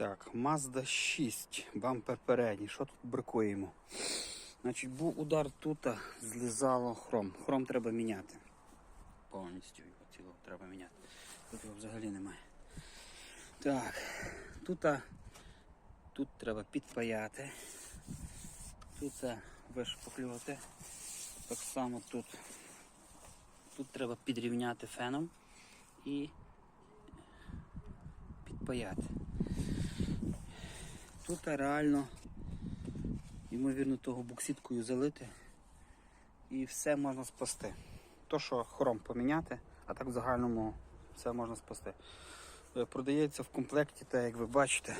Так, Mazda 6, бампер передній. Що тут бракуємо? Значить, був удар тут, злізало хром. Хром треба міняти. Повністю його цілого треба міняти. Тут його взагалі немає. Так, тут, тут треба підпаяти. Тут а, вишпоклювати. Так само тут. Тут треба підрівняти феном і підпаяти. Тут реально, ймовірно, того буксіткою залити і все можна спасти. То, що хром поміняти, а так в загальному все можна спасти. Е, Продається в комплекті, так як ви бачите,